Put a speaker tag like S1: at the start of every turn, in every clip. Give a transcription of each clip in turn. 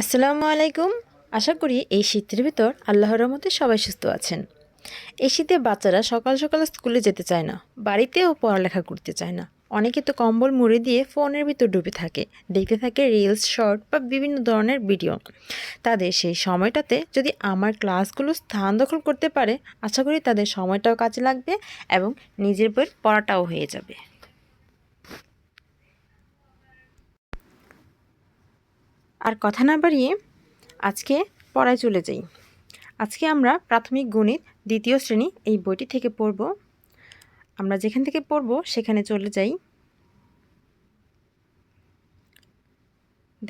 S1: আসসালামু আলাইকুম আশা করি এই শীতের ভিতর আল্লাহর রহমতে সবাই সুস্থ আছেন এই শীতে বাচ্চারা সকাল সকাল স্কুলে যেতে চায় না বাড়িতেও পড়ালেখা করতে চায় না অনেকে তো কম্বল মুড়ে দিয়ে ফোনের ভিতর ডুবে থাকে দেখতে থাকে রিলস শর্ট বা বিভিন্ন ধরনের ভিডিও তাদের সেই সময়টাতে যদি আমার ক্লাসগুলো স্থান দখল করতে পারে আশা করি তাদের সময়টাও কাজে লাগবে এবং নিজের বইয়ের পড়াটাও হয়ে যাবে আর কথা না বাড়িয়ে আজকে পড়ায় চলে যাই আজকে আমরা প্রাথমিক গণিত দ্বিতীয় শ্রেণী এই বইটি থেকে পড়ব আমরা যেখান থেকে পড়ব সেখানে চলে যাই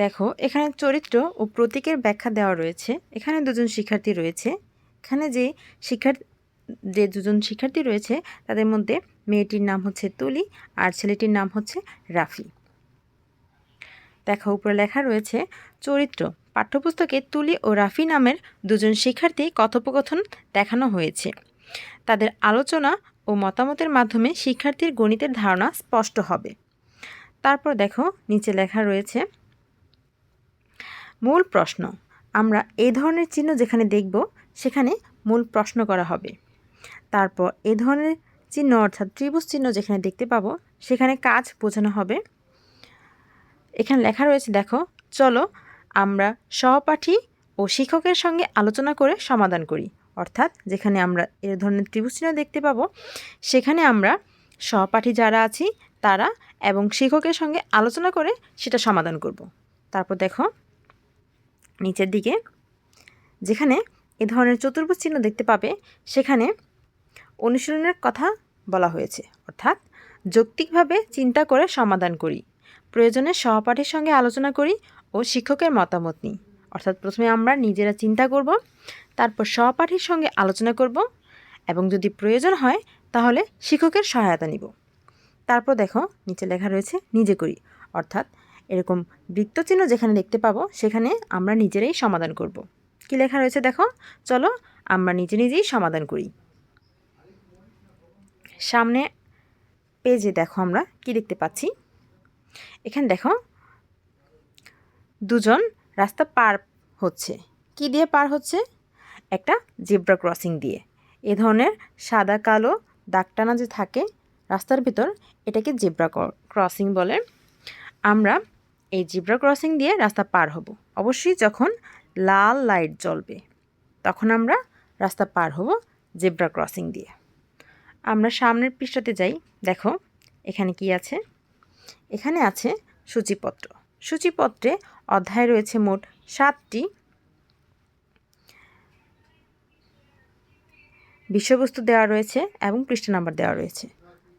S1: দেখো এখানে চরিত্র ও প্রতীকের ব্যাখ্যা দেওয়া রয়েছে এখানে দুজন শিক্ষার্থী রয়েছে এখানে যে শিক্ষার্থী যে দুজন শিক্ষার্থী রয়েছে তাদের মধ্যে মেয়েটির নাম হচ্ছে তুলি আর ছেলেটির নাম হচ্ছে রাফি দেখা উপরে লেখা রয়েছে চরিত্র পাঠ্যপুস্তকে তুলি ও রাফি নামের দুজন শিক্ষার্থী কথোপকথন দেখানো হয়েছে তাদের আলোচনা ও মতামতের মাধ্যমে শিক্ষার্থীর গণিতের ধারণা স্পষ্ট হবে তারপর দেখো নিচে লেখা রয়েছে মূল প্রশ্ন আমরা এই ধরনের চিহ্ন যেখানে দেখব সেখানে মূল প্রশ্ন করা হবে তারপর এ ধরনের চিহ্ন অর্থাৎ ত্রিভুজ চিহ্ন যেখানে দেখতে পাবো সেখানে কাজ বোঝানো হবে এখানে লেখা রয়েছে দেখো চলো আমরা সহপাঠী ও শিক্ষকের সঙ্গে আলোচনা করে সমাধান করি অর্থাৎ যেখানে আমরা এ ধরনের ত্রিভুজ চিহ্ন দেখতে পাবো সেখানে আমরা সহপাঠী যারা আছি তারা এবং শিক্ষকের সঙ্গে আলোচনা করে সেটা সমাধান করব। তারপর দেখো নিচের দিকে যেখানে এ ধরনের চতুর্ভুজ চিহ্ন দেখতে পাবে সেখানে অনুশীলনের কথা বলা হয়েছে অর্থাৎ যৌক্তিকভাবে চিন্তা করে সমাধান করি প্রয়োজনে সহপাঠীর সঙ্গে আলোচনা করি ও শিক্ষকের মতামত নিই অর্থাৎ প্রথমে আমরা নিজেরা চিন্তা করব তারপর সহপাঠীর সঙ্গে আলোচনা করব এবং যদি প্রয়োজন হয় তাহলে শিক্ষকের সহায়তা নিব তারপর দেখো নিচে লেখা রয়েছে নিজে করি অর্থাৎ এরকম বৃত্তচিহ্ন যেখানে দেখতে পাবো সেখানে আমরা নিজেরাই সমাধান করব। কি লেখা রয়েছে দেখো চলো আমরা নিজে নিজেই সমাধান করি সামনে পেজে দেখো আমরা কি দেখতে পাচ্ছি এখানে দেখো দুজন রাস্তা পার হচ্ছে কি দিয়ে পার হচ্ছে একটা জিব্রা ক্রসিং দিয়ে এ ধরনের সাদা কালো দাগটানা যে থাকে রাস্তার ভিতর এটাকে জিব্রা ক্রসিং বলে আমরা এই জিব্রা ক্রসিং দিয়ে রাস্তা পার হব অবশ্যই যখন লাল লাইট জ্বলবে তখন আমরা রাস্তা পার হব জেব্রা ক্রসিং দিয়ে আমরা সামনের পৃষ্ঠাতে যাই দেখো এখানে কি আছে এখানে আছে সূচিপত্র সূচিপত্রে অধ্যায় রয়েছে মোট সাতটি বিষয়বস্তু দেওয়া রয়েছে এবং পৃষ্ঠা নাম্বার দেওয়া রয়েছে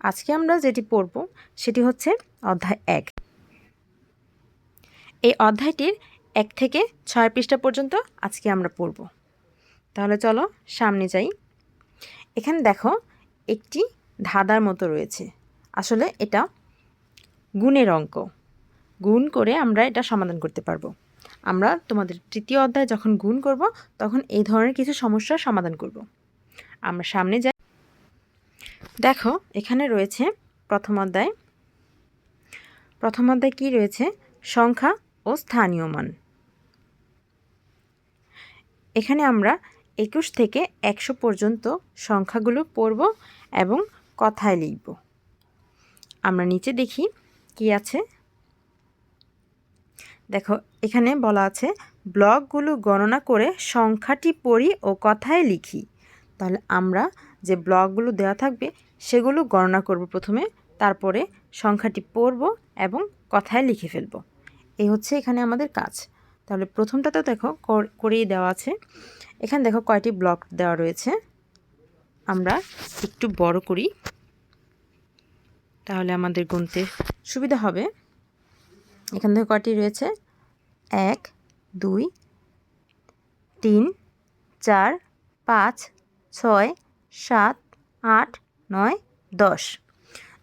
S1: আজকে আমরা যেটি পড়ব সেটি হচ্ছে অধ্যায় এক এই অধ্যায়টির এক থেকে ছয় পৃষ্ঠা পর্যন্ত আজকে আমরা পড়ব তাহলে চলো সামনে যাই এখানে দেখো একটি ধাঁধার মতো রয়েছে আসলে এটা গুণের অঙ্ক গুণ করে আমরা এটা সমাধান করতে পারবো আমরা তোমাদের তৃতীয় অধ্যায় যখন গুণ করব তখন এই ধরনের কিছু সমস্যার সমাধান করব আমরা সামনে যাই দেখো এখানে রয়েছে প্রথম অধ্যায় প্রথম অধ্যায় কী রয়েছে সংখ্যা ও স্থানীয় মান এখানে আমরা একুশ থেকে একশো পর্যন্ত সংখ্যাগুলো পড়ব এবং কথায় লিখব আমরা নিচে দেখি কি আছে দেখো এখানে বলা আছে ব্লকগুলো গণনা করে সংখ্যাটি পড়ি ও কথায় লিখি তাহলে আমরা যে ব্লকগুলো দেওয়া থাকবে সেগুলো গণনা করব প্রথমে তারপরে সংখ্যাটি পড়ব এবং কথায় লিখে ফেলব এই হচ্ছে এখানে আমাদের কাজ তাহলে প্রথমটাতে দেখো করেই দেওয়া আছে এখানে দেখো কয়টি ব্লক দেওয়া রয়েছে আমরা একটু বড় করি তাহলে আমাদের গুনতে সুবিধা হবে এখান থেকে কটি রয়েছে এক দুই তিন চার পাঁচ ছয় সাত আট নয় দশ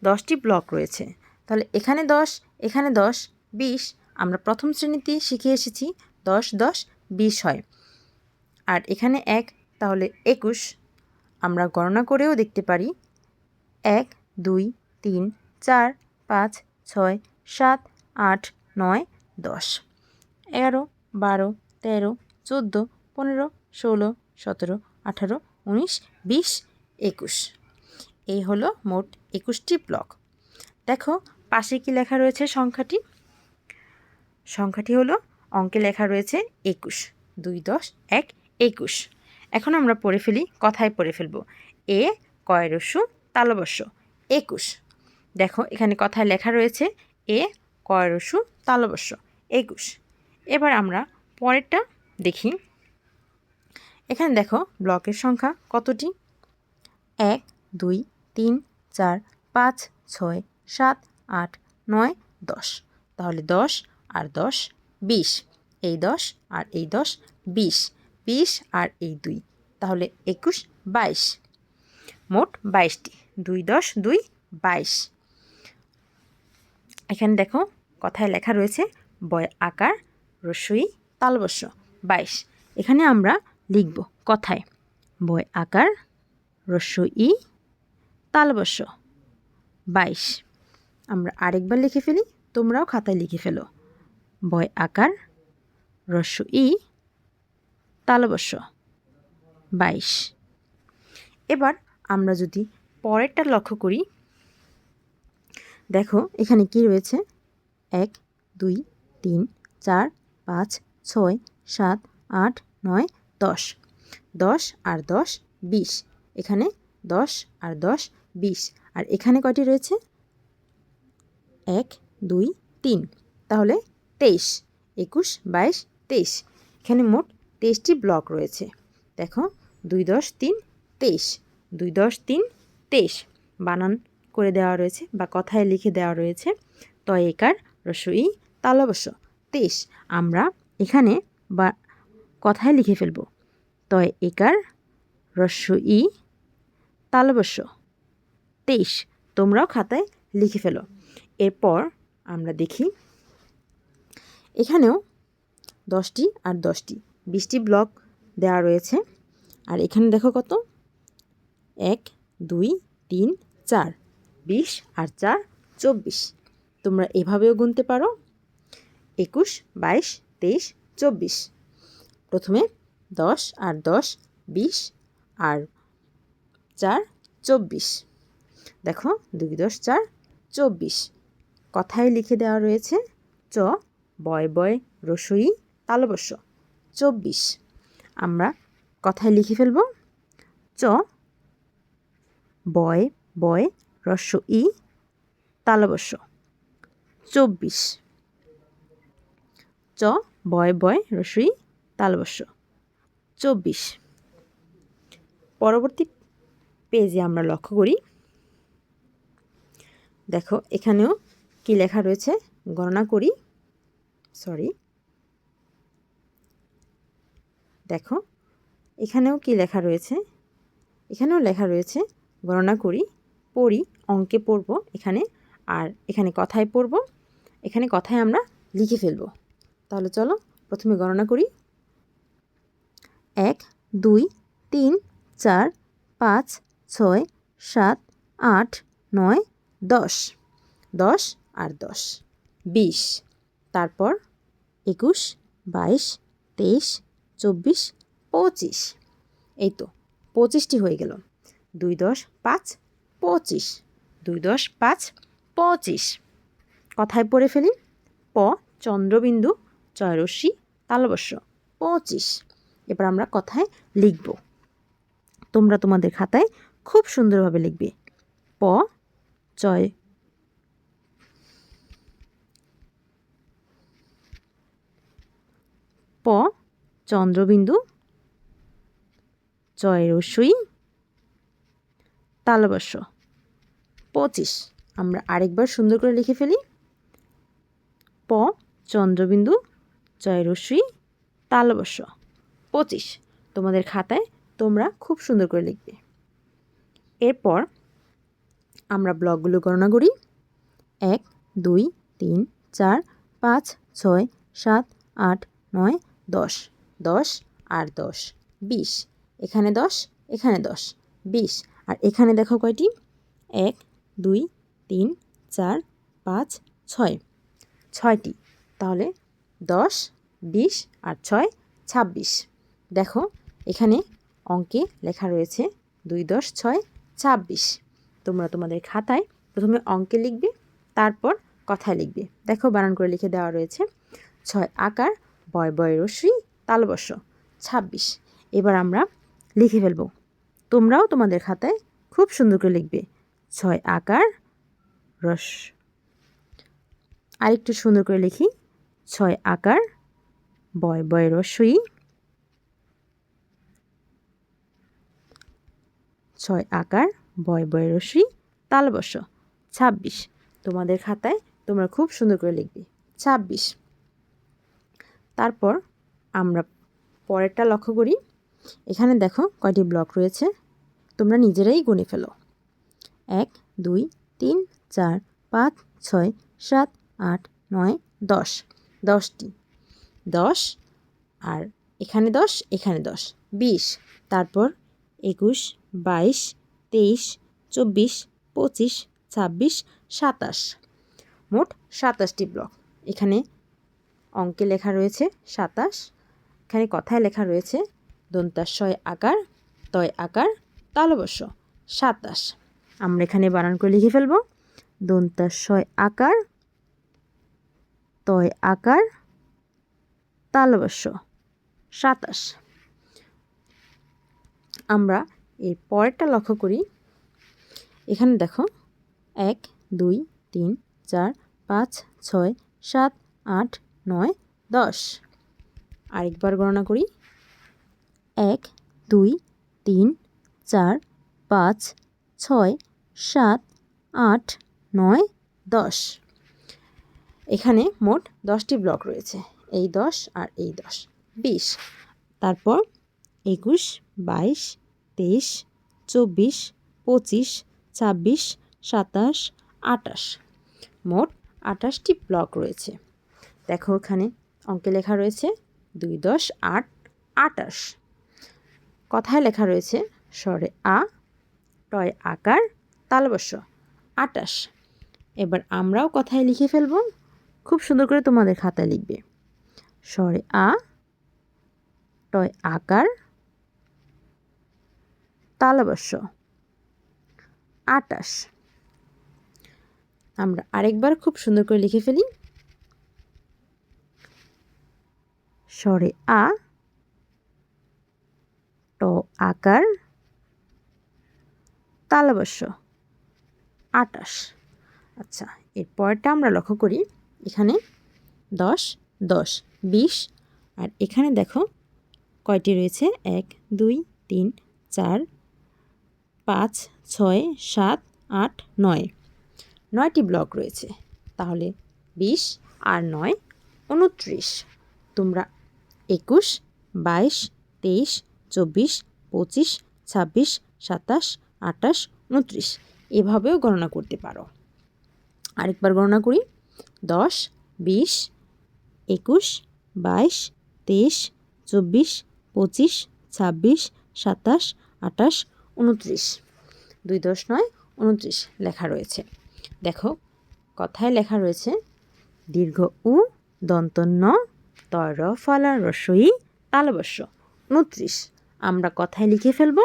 S1: দশটি ব্লক রয়েছে তাহলে এখানে দশ এখানে দশ বিশ আমরা প্রথম শ্রেণীতে শিখে এসেছি দশ দশ বিশ হয় আর এখানে এক তাহলে একুশ আমরা গণনা করেও দেখতে পারি এক দুই তিন চার পাঁচ ছয় সাত আট নয় দশ এগারো বারো তেরো চোদ্দো পনেরো ষোলো সতেরো আঠারো উনিশ বিশ একুশ এই হলো মোট একুশটি ব্লক দেখো পাশে কি লেখা রয়েছে সংখ্যাটি সংখ্যাটি হলো অঙ্কে লেখা রয়েছে একুশ দুই দশ এক একুশ এখন আমরা পড়ে ফেলি কথায় পড়ে ফেলব এ কয়রস্য তালবর্ষ একুশ দেখো এখানে কথায় লেখা রয়েছে এ কয়রসু তালবস্য একুশ এবার আমরা পরেরটা দেখি এখানে দেখো ব্লকের সংখ্যা কতটি এক দুই তিন চার পাঁচ ছয় সাত আট নয় দশ তাহলে দশ আর দশ বিশ এই দশ আর এই দশ বিশ বিশ আর এই দুই তাহলে একুশ বাইশ মোট বাইশটি দুই দশ দুই বাইশ এখানে দেখো কথায় লেখা রয়েছে বয় আকার রসই তালবস্য বাইশ এখানে আমরা লিখব কথায় বয় আকার রসই তালবস্য বাইশ আমরা আরেকবার লিখে ফেলি তোমরাও খাতায় লিখে ফেলো বয় আকার রসই তালবস্য বাইশ এবার আমরা যদি পরেরটা লক্ষ্য করি দেখো এখানে কি রয়েছে এক দুই তিন চার পাঁচ ছয় সাত আট নয় দশ দশ আর দশ বিশ এখানে দশ আর দশ বিশ আর এখানে কয়টি রয়েছে এক দুই তিন তাহলে তেইশ একুশ বাইশ তেইশ এখানে মোট তেইশটি ব্লক রয়েছে দেখো দুই দশ তিন তেইশ দুই দশ তিন তেইশ বানান করে দেওয়া রয়েছে বা কথায় লিখে দেওয়া রয়েছে তয়েকার রসই তালবস্য তেইশ আমরা এখানে বা কথায় লিখে ফেলব তয় একার ই তালবস্য তেইশ তোমরাও খাতায় লিখে ফেলো এরপর আমরা দেখি এখানেও দশটি আর দশটি বিশটি ব্লক দেওয়া রয়েছে আর এখানে দেখো কত এক দুই তিন চার বিশ আর চার চব্বিশ তোমরা এভাবেও গুনতে পারো একুশ বাইশ তেইশ চব্বিশ প্রথমে দশ আর দশ বিশ আর চার চব্বিশ দেখো দুই দশ চার চব্বিশ কথায় লিখে দেওয়া রয়েছে চ বয় বয় রসই তালবস্য চব্বিশ আমরা কথায় লিখে ফেলব চ বয় বয় রস্য ই তালবস্য চব্বিশ চ বয় বয় ই তালবস্য চব্বিশ পরবর্তী পেজে আমরা লক্ষ্য করি দেখো এখানেও কি লেখা রয়েছে গণনা করি সরি দেখো এখানেও কি লেখা রয়েছে এখানেও লেখা রয়েছে গণনা করি পড়ি অঙ্কে পড়ব এখানে আর এখানে কথায় পড়ব এখানে কথায় আমরা লিখে ফেলব তাহলে চলো প্রথমে গণনা করি এক দুই তিন চার পাঁচ ছয় সাত আট নয় দশ দশ আর দশ বিশ তারপর একুশ বাইশ তেইশ চব্বিশ পঁচিশ এই তো পঁচিশটি হয়ে গেল দুই দশ পাঁচ পঁচিশ দুই দশ পাঁচ পঁচিশ কথায় পড়ে ফেলি প চন্দ্রবিন্দু চয়রশ্মি তালবস্য পঁচিশ এবার আমরা কথায় লিখব তোমরা তোমাদের খাতায় খুব সুন্দরভাবে লিখবে প চয় প চন্দ্রবিন্দু চয়রস্বী তালবস্য পঁচিশ আমরা আরেকবার সুন্দর করে লিখে ফেলি প চন্দ্রবিন্দু জয়রশ্মি তালবস্য পঁচিশ তোমাদের খাতায় তোমরা খুব সুন্দর করে লিখবে এরপর আমরা ব্লকগুলো গণনা করি এক দুই তিন চার পাঁচ ছয় সাত আট নয় দশ দশ আর দশ বিশ এখানে দশ এখানে দশ বিশ আর এখানে দেখো কয়টি এক দুই তিন চার পাঁচ ছয় ছয়টি তাহলে দশ বিশ আর ছয় ছাব্বিশ দেখো এখানে অঙ্কে লেখা রয়েছে দুই দশ ছয় ছাব্বিশ তোমরা তোমাদের খাতায় প্রথমে অঙ্কে লিখবে তারপর কথায় লিখবে দেখো বানান করে লিখে দেওয়া রয়েছে ছয় আকার বয় বয় রশ্মি তালবর্ষ ছাব্বিশ এবার আমরা লিখে ফেলবো তোমরাও তোমাদের খাতায় খুব সুন্দর করে লিখবে ছয় আকার রস আরেকটু সুন্দর করে লিখি ছয় আকার বয় বয় রসই ছয় আকার বয় বয় রসই তাল বস ছাব্বিশ তোমাদের খাতায় তোমরা খুব সুন্দর করে লিখবে ছাব্বিশ তারপর আমরা পরেরটা লক্ষ্য করি এখানে দেখো কয়টি ব্লক রয়েছে তোমরা নিজেরাই গুনে ফেলো এক দুই তিন চার পাঁচ ছয় সাত আট নয় দশ দশটি দশ আর এখানে দশ এখানে দশ বিশ তারপর একুশ বাইশ তেইশ চব্বিশ পঁচিশ ছাব্বিশ সাতাশ মোট সাতাশটি ব্লক এখানে অঙ্কে লেখা রয়েছে সাতাশ এখানে কথায় লেখা রয়েছে দন্তাশয় আকার তয় আকার তাহলে অবশ্য সাতাশ আমরা এখানে বানান করে লিখে ফেলব দন্তাস ছয় আকার তয় আকার তালবস্য সাতাশ আমরা এর পরেরটা লক্ষ্য করি এখানে দেখো এক দুই তিন চার পাঁচ ছয় সাত আট নয় দশ আরেকবার গণনা করি এক দুই তিন চার পাঁচ ছয় সাত আট নয় দশ এখানে মোট দশটি ব্লক রয়েছে এই দশ আর এই দশ বিশ তারপর একুশ বাইশ তেইশ চব্বিশ পঁচিশ ছাব্বিশ সাতাশ আটাশ মোট আটাশটি ব্লক রয়েছে দেখো ওখানে অঙ্কে লেখা রয়েছে দুই দশ আট আটাশ কথায় লেখা রয়েছে স্বরে আ টয় আকার তালবস্য আটাশ এবার আমরাও কথায় লিখে ফেলব খুব সুন্দর করে তোমাদের খাতায় লিখবে স্বরে আ টয় আকার তালবস্য আটাশ আমরা আরেকবার খুব সুন্দর করে লিখে ফেলি স্বরে আ ট আকার তালাবশ্য আটাশ আচ্ছা এরপরটা আমরা লক্ষ্য করি এখানে দশ দশ বিশ আর এখানে দেখো কয়টি রয়েছে এক দুই তিন চার পাঁচ ছয় সাত আট নয় নয়টি ব্লক রয়েছে তাহলে বিশ আর নয় উনত্রিশ তোমরা একুশ বাইশ তেইশ চব্বিশ পঁচিশ ছাব্বিশ সাতাশ আটাশ উনত্রিশ এভাবেও গণনা করতে পারো আরেকবার গণনা করি দশ বিশ একুশ বাইশ তেইশ চব্বিশ পঁচিশ ছাব্বিশ সাতাশ আটাশ উনত্রিশ দুই দশ নয় উনত্রিশ লেখা রয়েছে দেখো কথায় লেখা রয়েছে দীর্ঘ উ দন্তন্য তর ফলা রসই তালবস্য উনত্রিশ আমরা কথায় লিখে ফেলবো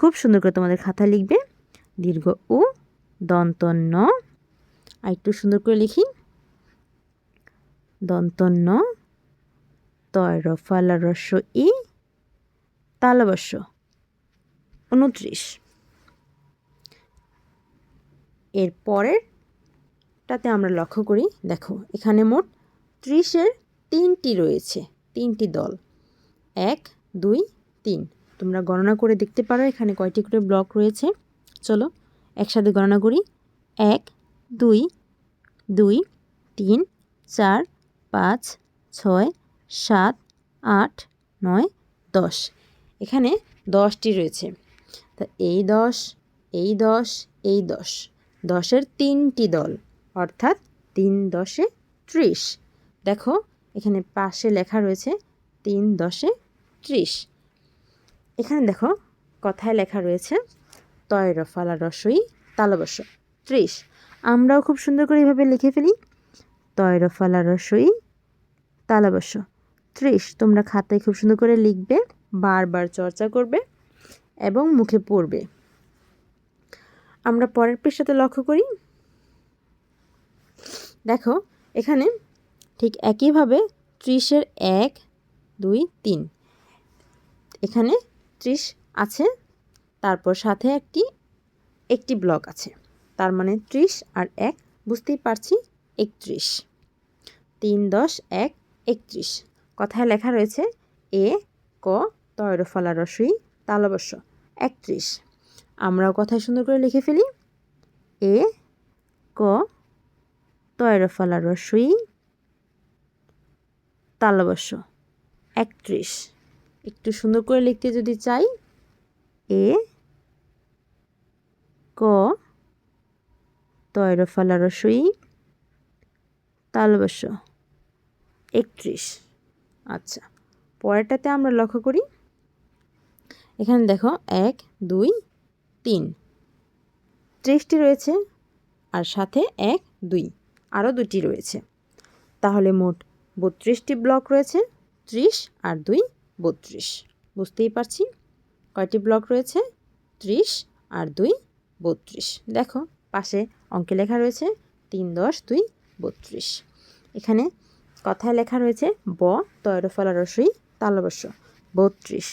S1: খুব সুন্দর করে তোমাদের খাতা লিখবে দীর্ঘ উ দন্তন্য আর একটু সুন্দর করে লিখি দন্তন্য তরফালারস্য ই তালাবস্য উনত্রিশ এর পরেরটাতে আমরা লক্ষ্য করি দেখো এখানে মোট ত্রিশের তিনটি রয়েছে তিনটি দল এক দুই তিন তোমরা গণনা করে দেখতে পারো এখানে কয়টি করে ব্লক রয়েছে চলো একসাথে গণনা করি এক দুই দুই তিন চার পাঁচ ছয় সাত আট নয় দশ এখানে দশটি রয়েছে তা এই দশ এই দশ এই দশ দশের তিনটি দল অর্থাৎ তিন দশে ত্রিশ দেখো এখানে পাশে লেখা রয়েছে তিন দশে ত্রিশ এখানে দেখো কথায় লেখা রয়েছে ফলা রসই তালবস ত্রিশ আমরাও খুব সুন্দর করে এভাবে লিখে ফেলি তয়রফালা রসই তালবস ত্রিশ তোমরা খাতায় খুব সুন্দর করে লিখবে বারবার চর্চা করবে এবং মুখে পড়বে আমরা পরের পৃষ্ঠাতে লক্ষ্য করি দেখো এখানে ঠিক একইভাবে ত্রিশের এক দুই তিন এখানে ত্রিশ আছে তারপর সাথে একটি একটি ব্লক আছে তার মানে ত্রিশ আর এক বুঝতেই পারছি একত্রিশ তিন দশ এক একত্রিশ কথায় লেখা রয়েছে এ ক তয়রফলা রসই তালবস্য একত্রিশ আমরাও কথায় সুন্দর করে লিখে ফেলি এ ক তয়রফলা রসই তালবস্য একত্রিশ একটু সুন্দর করে লিখতে যদি চাই এ ক তয়রফালা রসই তালবস একত্রিশ আচ্ছা পরেরটাতে আমরা লক্ষ্য করি এখানে দেখো এক দুই তিন ত্রিশটি রয়েছে আর সাথে এক দুই আরও দুটি রয়েছে তাহলে মোট বত্রিশটি ব্লক রয়েছে ত্রিশ আর দুই বত্রিশ বুঝতেই পারছি কয়টি ব্লক রয়েছে ত্রিশ আর দুই বত্রিশ দেখো পাশে অঙ্কে লেখা রয়েছে তিন দশ দুই বত্রিশ এখানে কথায় লেখা রয়েছে ব তয়রফলা রসই তালবস্য বত্রিশ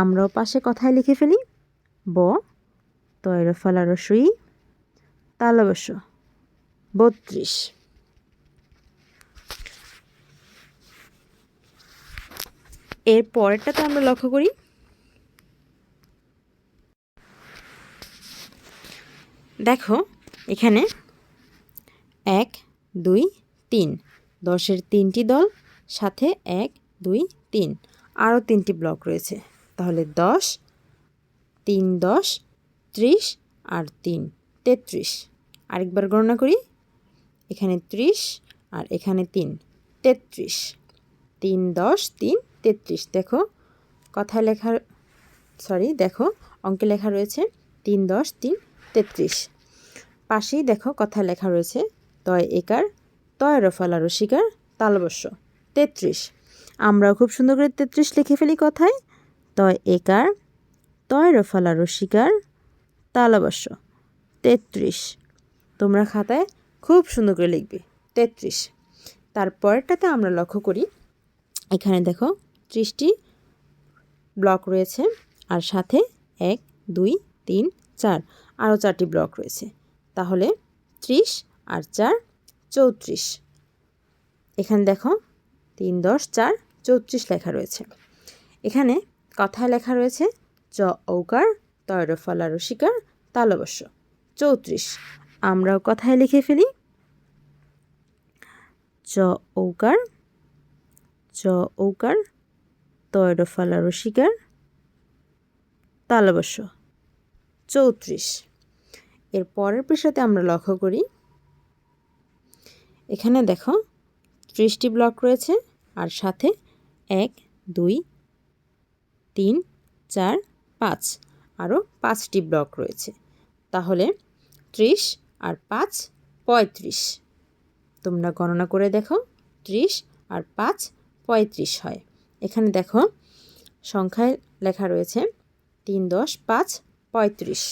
S1: আমরাও পাশে কথায় লিখে ফেলি ব তয়রফলা রসই তালবস্য বত্রিশ এর পরেরটাতে আমরা লক্ষ্য করি দেখো এখানে এক দুই তিন দশের তিনটি দল সাথে এক দুই তিন আরও তিনটি ব্লক রয়েছে তাহলে দশ তিন দশ ত্রিশ আর তিন তেত্রিশ আরেকবার গণনা করি এখানে ত্রিশ আর এখানে তিন তেত্রিশ তিন দশ তিন তেত্রিশ দেখো কথায় লেখা সরি দেখো অঙ্কে লেখা রয়েছে তিন দশ তিন তেত্রিশ পাশেই দেখো কথায় লেখা রয়েছে তয় একার তয় রফালা রসিকার তালবশ্য তেত্রিশ আমরাও খুব সুন্দর করে তেত্রিশ লিখে ফেলি কথায় তয় একার তয় রফালা রসিকার তালবশ্য তেত্রিশ তোমরা খাতায় খুব সুন্দর করে লিখবে তেত্রিশ তারপরটাতে আমরা লক্ষ্য করি এখানে দেখো ত্রিশটি ব্লক রয়েছে আর সাথে এক দুই তিন চার আরও চারটি ব্লক রয়েছে তাহলে ত্রিশ আর চার চৌত্রিশ এখানে দেখো তিন দশ চার চৌত্রিশ লেখা রয়েছে এখানে কথায় লেখা রয়েছে চ ঔকার তয়রফলা রসিকার তালবশ্য চৌত্রিশ আমরাও কথায় লিখে ফেলি চ ঔকার চ ঔকার তয়রফালারো শিকার তালাবস্য চৌত্রিশ এর পরের পেশাতে আমরা লক্ষ্য করি এখানে দেখো ত্রিশটি ব্লক রয়েছে আর সাথে এক দুই তিন চার পাঁচ আরও পাঁচটি ব্লক রয়েছে তাহলে ত্রিশ আর পাঁচ পঁয়ত্রিশ তোমরা গণনা করে দেখো ত্রিশ আর পাঁচ পঁয়ত্রিশ হয় এখানে দেখো সংখ্যায় লেখা রয়েছে তিন দশ পাঁচ পঁয়ত্রিশ